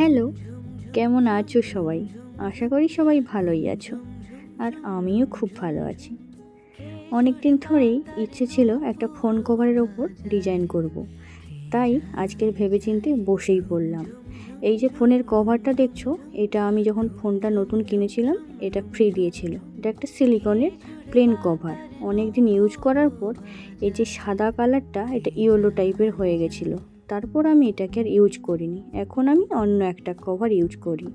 Hello, কেমন আছো সবাই? আশা করি সবাই ভালোই আছো, আর আমিও খুব ভালো আছি। অনেক দিন ধরেই ইচ্ছে ছিল একটা ফোন কভারের ওপর ডিজাইন করব। তাই আজকের ভেবেচিন্তে বসেই পড়লাম। এই যে ফোনের কভারটা দেখছ, এটা আমি যখন ফোনটা নতুন কিনেছিলাম, এটা ফ্রি দিয়েছিল। এটা একটা সিলিকনের প্লেন কভার অনেক দিন ইউজ করার পর এই যে সাদা কালারটা এটা ইয়েলো টাইপের হয়ে গেছিল। তারপর আমি এটাকে আর ইউজ করিনি। এখন আমি অন্য একটা কভার ইউজ করি।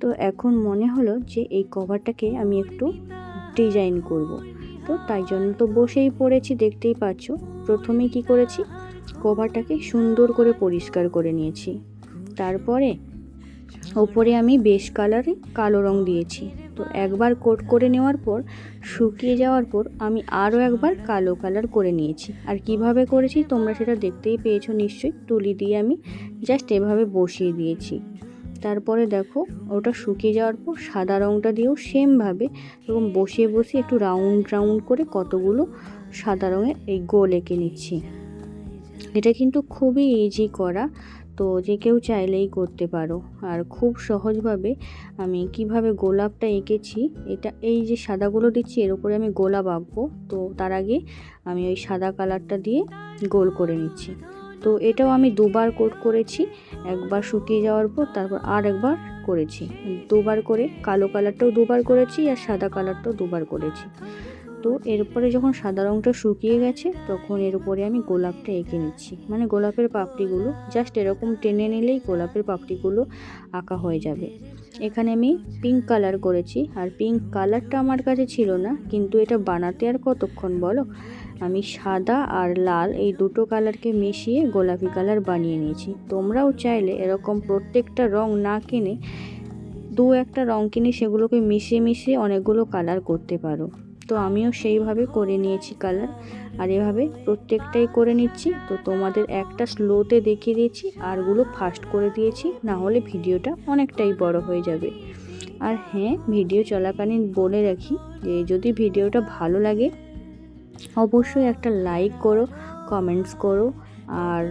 তো এখন মনে হলো যে এই কভারটাকে আমি একটু ডিজাইন করব। তো তাই জন্য তো বসেই পড়েছি, দেখতেই পাচ্ছ। প্রথমে কি করেছি? কভারটাকে সুন্দর করে পরিষ্কার করে নিয়েছি। তারপরে ওপরে আমি বেশ কালারে কালো রং দিয়েছি। তো একবার কোট করে নেওয়ার পর, শুকিয়ে যাওয়ার পর আমি আরও একবার কালো কালার করে নিয়েছি। আর কীভাবে করেছি তোমরা সেটা দেখতেই পেয়েছ নিশ্চয়ই। তুলি দিয়ে আমি জাস্ট এভাবে বসিয়ে দিয়েছি। তারপরে দেখো, ওটা শুকিয়ে যাওয়ার পর সাদা রঙটা দিয়েও সেমভাবে এরকম বসিয়ে বসিয়ে একটু রাউন্ড রাউন্ড করে কতগুলো সাদা রঙের এই গোল এঁকে নিচ্ছি। এটা কিন্তু খুবই ইজি করা। তো যে কেউ চাইলেই করতে পারো। আর খুব সহজভাবে আমি কীভাবে গোলাপটা এঁকেছি, এটা এই যে সাদাগুলো দিচ্ছি, এর উপরে আমি গোলাপ আঁকবো। তো তার আগে আমি ওই সাদা কালারটা দিয়ে গোল করে নিচ্ছি। তো এটাও আমি দুবার কোট করেছি, একবার শুকিয়ে যাওয়ার পর তারপর আর একবার করেছি। দুবার করে কালো কালারটাও দুবার করেছি আর সাদা কালারটাও দুবার করেছি। তো এরপরে যখন সাদা রঙটা শুকিয়ে গেছে, তখন এর উপরে আমি গোলাপটা এঁকে নিচ্ছি। মানে গোলাপের পাপড়িগুলো জাস্ট এরকম টেনে নিলেই গোলাপের পাপড়িগুলো আঁকা হয়ে যাবে। এখানে আমি পিঙ্ক কালার করেছি। আর পিঙ্ক কালারটা আমার কাছে ছিল না, কিন্তু এটা বানাতে আর কতক্ষণ বলো? আমি সাদা আর লাল এই দুটো কালারকে মিশিয়ে গোলাপি কালার বানিয়ে নিয়েছি। তোমরাও চাইলে এরকম প্রত্যেকটা রং না কিনে দু একটা রং কিনে সেগুলোকে মিশিয়ে মিশিয়ে অনেকগুলো কালার করতে পারো। তো আমিও সেইভাবে করে নিয়েছি কালার আর এভাবে প্রত্যেকটাই করে নিচ্ছি। তো তোমাদের একটা স্লোতে দেখিয়ে দিয়েছি, আরগুলো ফাস্ট করে দিয়েছি না হলে ভিডিওটা অনেকটাই বড় হয়ে যাবে। আর হ্যাঁ ভিডিও চলাকালীন বলে রাখি যে, যদি ভিডিওটা ভালো লাগে, অবশ্যই একটা লাইক করো কমেন্টস করো, আর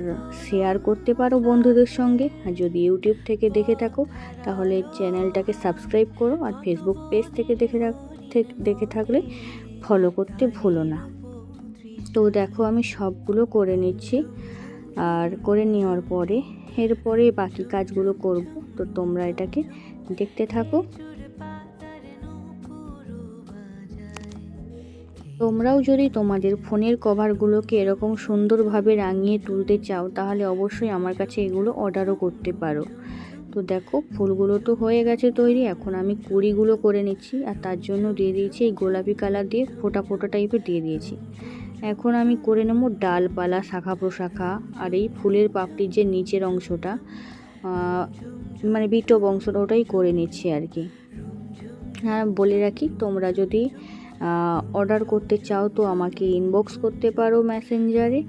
শেয়ার করতে পারো বন্ধুদের সঙ্গে। আর যদি ইউটিউব থেকে দেখে থাকো, তাহলে চ্যানেলটাকে সাবস্ক্রাইব করো, আর ফেসবুক পেজ থেকে দেখে দেখে থাকলে ফলো করতে ভুলো না। তো দেখো আমি সবগুলো করে নিচ্ছি। আর করে নেওয়ার পরে, এরপরে বাকি কাজগুলো করব। তো তোমরা এটাকে দেখতে থাকো। তোমরাও যদি তোমাদের ফোনের কভারগুলোকে এরকম সুন্দরভাবে রাঙিয়ে তুলতে চাও, তাহলে অবশ্যই আমার কাছে এগুলো অর্ডারও করতে পারো। তো দেখো, ফুলগুলো তো হয়ে গেছে তৈরি, এখন আমি কুড়িগুলো করে নিচ্ছি, আর তার জন্য দিয়ে দিয়েছি এই গোলাপি কালার দিয়ে ফোটা ফোটা টাইপের দিয়ে দিয়েছি। এখন আমি করে নেব ডালপালা, শাখা প্রশাখা, আর এই ফুলের পাপড়ির যে নিচের অংশটা মানে বিটপ অংশটা ওটাই করে নিচ্ছি আর কি। হ্যাঁ বলে রাখি, তোমরা যদি অর্ডার করতে চাও তো আমাকে ইনবক্স করতে পারো মেসেঞ্জারে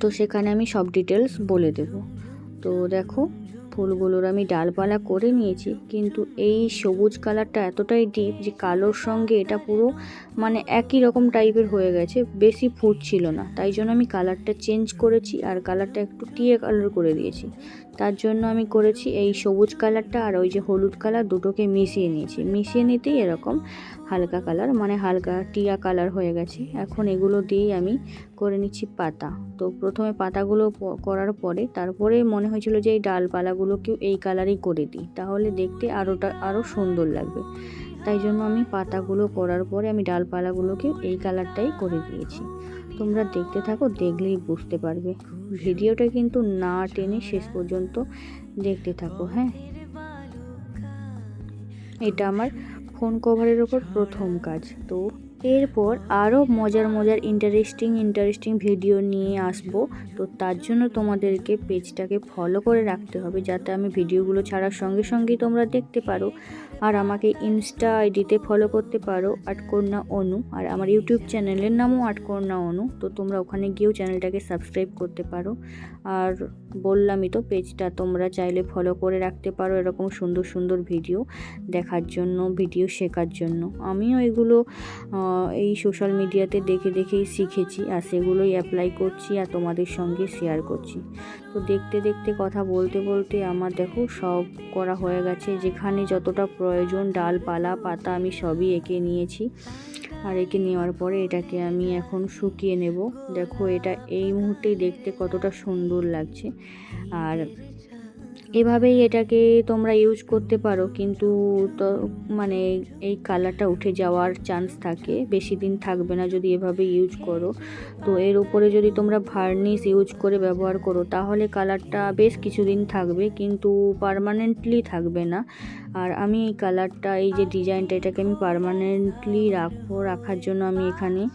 তো সেখানে আমি সব ডিটেলস বলে দেবো। তো দেখো, ফুলগুলোর আমি ডালপালা করে নিয়েছি, কিন্তু এই সবুজ কালারটা এতটাই ডিপ যে কালোর সঙ্গে এটা পুরো মানে একই রকম টাইপের হয়ে গেছে, বেশি ফুটছিল না। তাই জন্য আমি কালারটা চেঞ্জ করেছি আর কালারটা একটু টিয়ে কালার করে দিয়েছি। তার জন্য আমি করেছি এই সবুজ কালারটা আর ওই যে হলুদ কালার দুটোকে মিশিয়ে নিয়েছি। মিশিয়ে নিতেই এরকম হালকা কালার মানে হালকা টিয়া কালার হয়ে গেছে। এখন এগুলো দিয়েই আমি করে নিচ্ছি পাতা। তো প্রথমে পাতাগুলো করার পরে তারপরে মনে হয়েছিল যে এই ডালপালাগুলোকেও এই কালারই করে দিই। তাহলে দেখতে আরোটা আরও সুন্দর লাগবে। তাই জন্য আমি পাতাগুলো করার পরে আমি ডালপালাগুলোকে এই কালারটাই করে দিয়েছি। তোমরা দেখতে থাকো, দেখলেই বুঝতে পারবে। ভিডিওটা কিন্তু না টেনে শেষ পর্যন্ত দেখতে থাকো হ্যাঁ? এটা আমার ফোন কভারের ওপর প্রথম কাজ। তো এরপর আরও মজার মজার ইন্টারেস্টিং ইন্টারেস্টিং ভিডিও নিয়ে আসব। তো তার জন্য তোমাদেরকে পেজটাকে ফলো করে রাখতে হবে, যাতে আমি ভিডিওগুলো ছাড়ার সঙ্গে সঙ্গেই তোমরা দেখতে পারো। আর আমাকে ইনস্টা আইডিতে ফলো করতে পারো আটকর্ণা অনু। আর আমার ইউটিউব চ্যানেলের নামও আটকর্ণা অনু, তো তোমরা ওখানে গিয়েও চ্যানেলটাকে সাবস্ক্রাইব করতে পারো। আর বললামই তো পেজটা তোমরা চাইলে ফলো করে রাখতে পারো এরকম সুন্দর সুন্দর ভিডিও দেখার জন্য ভিডিও শেখার জন্য। আমিও এগুলো এই সোশ্যাল মিডিয়াতে দেখে দেখেই শিখেছি, আর সেগুলোই অ্যাপ্লাই করছি আর তোমাদের সঙ্গে শেয়ার করছি। তো দেখতে দেখতে, কথা বলতে বলতে আমার দেখো সব করা হয়ে গেছে। যেখানে যতটা প্রয়োজন ডালপালা পাতা আমি সবই এঁকে নিয়েছি। আর এঁকে নেওয়ার পরে এটাকে আমি এখন শুকিয়ে নেব। দেখো, এটা এই মুহূর্তেই দেখতে কতটা সুন্দর লাগছে। আর এভাবেই এটাকে তোমরা ইউজ করতে পারো, কিন্তু তো মানে এই কালারটা উঠে যাওয়ার চান্স থাকে, বেশি দিন থাকবে না যদি এভাবে ইউজ করো। তো এর উপরে যদি তোমরা ভার্নিশ ইউজ করে ব্যবহার করো, তাহলে কালারটা বেশ কিছুদিন থাকবে, কিন্তু পারমানেন্টলি থাকবে না। আর আমি এই কালারটা, এই যে ডিজাইনটা, এটাকে আমি পারমানেন্টলি রাখব, রাখার জন্য আমি এখানে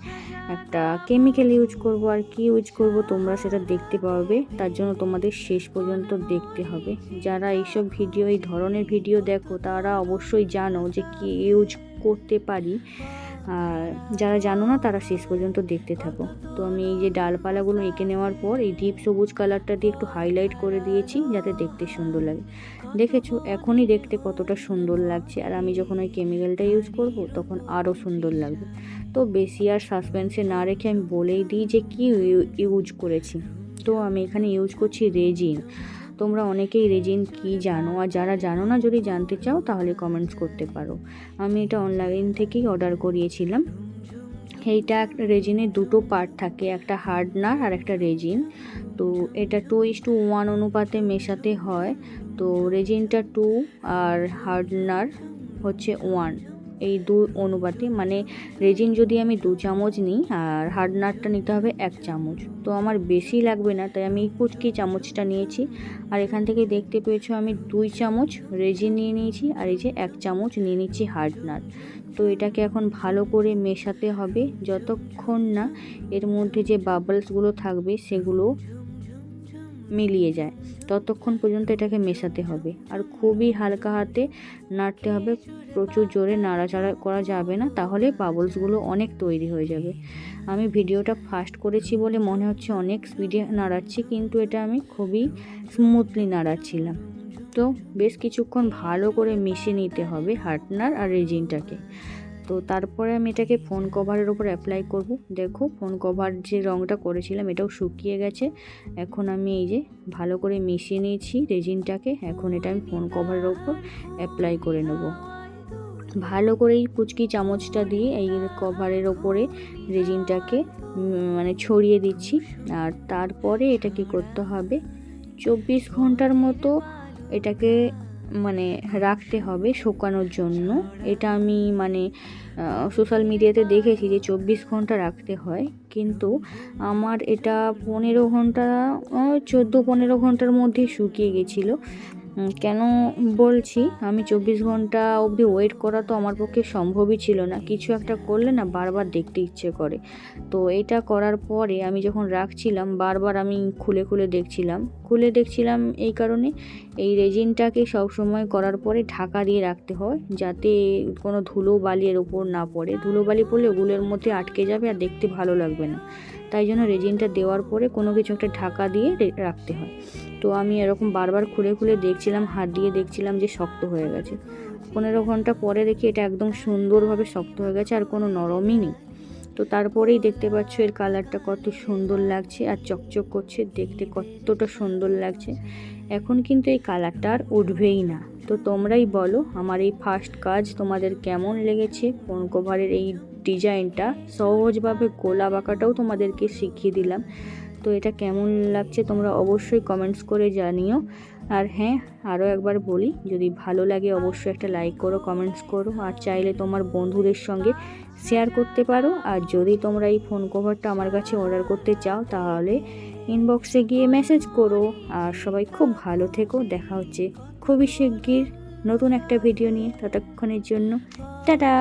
একটা কেমিক্যাল ইউজ করব। আর কি ইউজ করব তোমরা সেটা দেখতে পাবে। তার জন্য তোমাদের শেষ পর্যন্ত দেখতে হবে। যারা এইসব ভিডিও এই ধরনের ভিডিও দেখো, তারা অবশ্যই জানো যে কি ইউজ করতে পারি। আর যারা জানো না, তারা শেষ পর্যন্ত দেখতে থাকো। তো আমি এই যে ডালপালাগুলো এঁকে নেওয়ার পর, এই ডিপ সবুজ কালারটা দিয়ে একটু হাইলাইট করে দিয়েছি, যাতে দেখতে সুন্দর লাগে। দেখেছ, এখনই দেখতে কতটা সুন্দর লাগছে। আর আমি যখন ওই কেমিক্যালটা ইউজ করব, তখন আরও সুন্দর লাগবে। তো বেশি আর সাসপেন্সে না রেখে আমি বলেই দিই যে কি ইউজ করেছি। তো আমি এখানে ইউজ করছি রেজিন তোমরা অনেকেই রেজিন কি জানো? আর যারা জানো না, যদি জানতে চাও, তাহলে কমেন্টস করতে পারো। আমি এটা অনলাইন থেকেই অর্ডার করিয়েছিলাম। এইটা একটা রেজিনের দুটো পার্ট থাকে, একটা হার্ডনার আর একটা রেজিন। তো এটা টু ইস টু ওয়ান অনুপাতে মেশাতে হয়। তো রেজিনটা টু আর হার্ডনার হচ্ছে ওয়ান এই দু অনুপাতে মানে রেজিন যদি আমি দু চামচ নিই, আর হার্ডনারটা নিতে হবে এক চামচ। তো আমার বেশি লাগবে না, তাই আমি কুচকি চামচটা নিয়েছি। আর এখান থেকে দেখতে পেয়েছ আমি দুই চামচ রেজিন নিয়ে নিয়েছি, আর এই যে এক চামচ নিয়ে নিচ্ছি হার্ডনার তো এটাকে এখন ভালো করে মেশাতে হবে। যতক্ষণ না এর মধ্যে যে বাবলসগুলো থাকবে সেগুলো মিলিয়ে যায়। ততক্ষণ পর্যন্ত এটাকে মেশাতে হবে। আর খুবই হালকা হাতে নাড়তে হবে। প্রচুর জোরে নাড়াচাড়া করা যাবে না, তাহলে বাবলসগুলো অনেক তৈরি হয়ে যাবে। আমি ভিডিওটা ফাস্ট করেছি বলে মনে হচ্ছে অনেক স্পিডে নাড়াচ্ছি, কিন্তু এটা আমি খুবই স্মুথলি নাড়াচ্ছিলাম। তো বেশ কিছুক্ষণ ভালো করে মিশিয়ে নিতে হবে হার্টনার আর রেজিনটাকে। তো তারপরে আমি এটাকে ফোন কভারের ওপর অ্যাপ্লাই করব। দেখো ফোন কভার যে রঙটা করেছিলাম এটাও শুকিয়ে গেছে। এখন আমি এই যে ভালো করে মিশিয়ে নিয়েছি রেজিনটাকে। এখন এটা আমি ফোন কভারের ওপর অ্যাপ্লাই করে নেব। ভালো করে এই কুচকি চামচটা দিয়ে এই কভারের ওপরে রেজিনটাকে মানে ছড়িয়ে দিচ্ছি। আর তারপরে এটা কি করতে হবে? চব্বিশ ঘণ্টার মতো এটাকে মানে রাখতে হবে শুকানোর জন্য। এটা আমি মানে সোশ্যাল মিডিয়াতে দেখেছি যে চব্বিশ ঘণ্টা রাখতে হয়। কিন্তু আমার এটা পনেরো ঘণ্টা চোদ্দ পনেরো ঘণ্টার মধ্যে শুকিয়ে গেছিল। কেন বলছি? আমি চব্বিশ ঘণ্টা অবধি ওয়েট করা তো আমার পক্ষে সম্ভবই ছিল না। কিছু একটা করলে না বারবার দেখতে ইচ্ছে করে। তো এটা করার পরে আমি যখন রাখছিলাম, বারবার আমি খুলে খুলে দেখছিলাম। খুলে দেখছিলাম এই কারণে। এই রেজিনটাকে সবসময় করার পরে ঢাকা দিয়ে রাখতে হয়, যাতে কোনো ধুলো বালি এর ওপর না পড়ে। ধুলো বালি পড়লে ওগুলোর মধ্যে আটকে যাবে আর দেখতে ভালো লাগবে না। তাই জন্য রেজিনটা দেওয়ার পরে কোনো কিছু একটা ঢাকা দিয়ে রাখতে হয়। তো আমি এরকম বারবার খুলে খুলে দেখছিলাম, হাত দিয়ে দেখছিলাম যে শক্ত হয়ে গেছে। পনেরো ঘণ্টা পরে দেখি এটা একদম সুন্দরভাবে শক্ত হয়ে গেছে আর কোনো নরমই নেই। তো তারপরেই দেখতে পাচ্ছ এর কালারটা কত সুন্দর লাগছে আর চকচক করছে, দেখতে কতটা সুন্দর লাগছে। এখন কিন্তু এই কালারটা আর উঠবেই না। তো তোমরাই বলো, আমার এই ফার্স্ট কাজ তোমাদের কেমন লেগেছে? ফোন কভারের এই ডিজাইনটা? সহজভাবে গোলা বাঁকাটাও তোমাদেরকে শিখিয়ে দিলাম। তো এটা কেমন লাগছে তোমরা অবশ্যই কমেন্টস করে জানিও। আর হ্যাঁ আরও একবার বলি, যদি ভালো লাগে অবশ্যই একটা লাইক করো কমেন্টস করো, আর চাইলে তোমার বন্ধুদের সঙ্গে শেয়ার করতে পারো। আর যদি তোমরা এই ফোন কভারটা আমার কাছে অর্ডার করতে চাও, তাহলে ইনবক্সে গিয়ে মেসেজ করো। আর সবাই খুব ভালো থেকো। দেখা হচ্ছে খুবই শিগগির নতুন একটা ভিডিও নিয়ে ততক্ষণের জন্য। টাটা!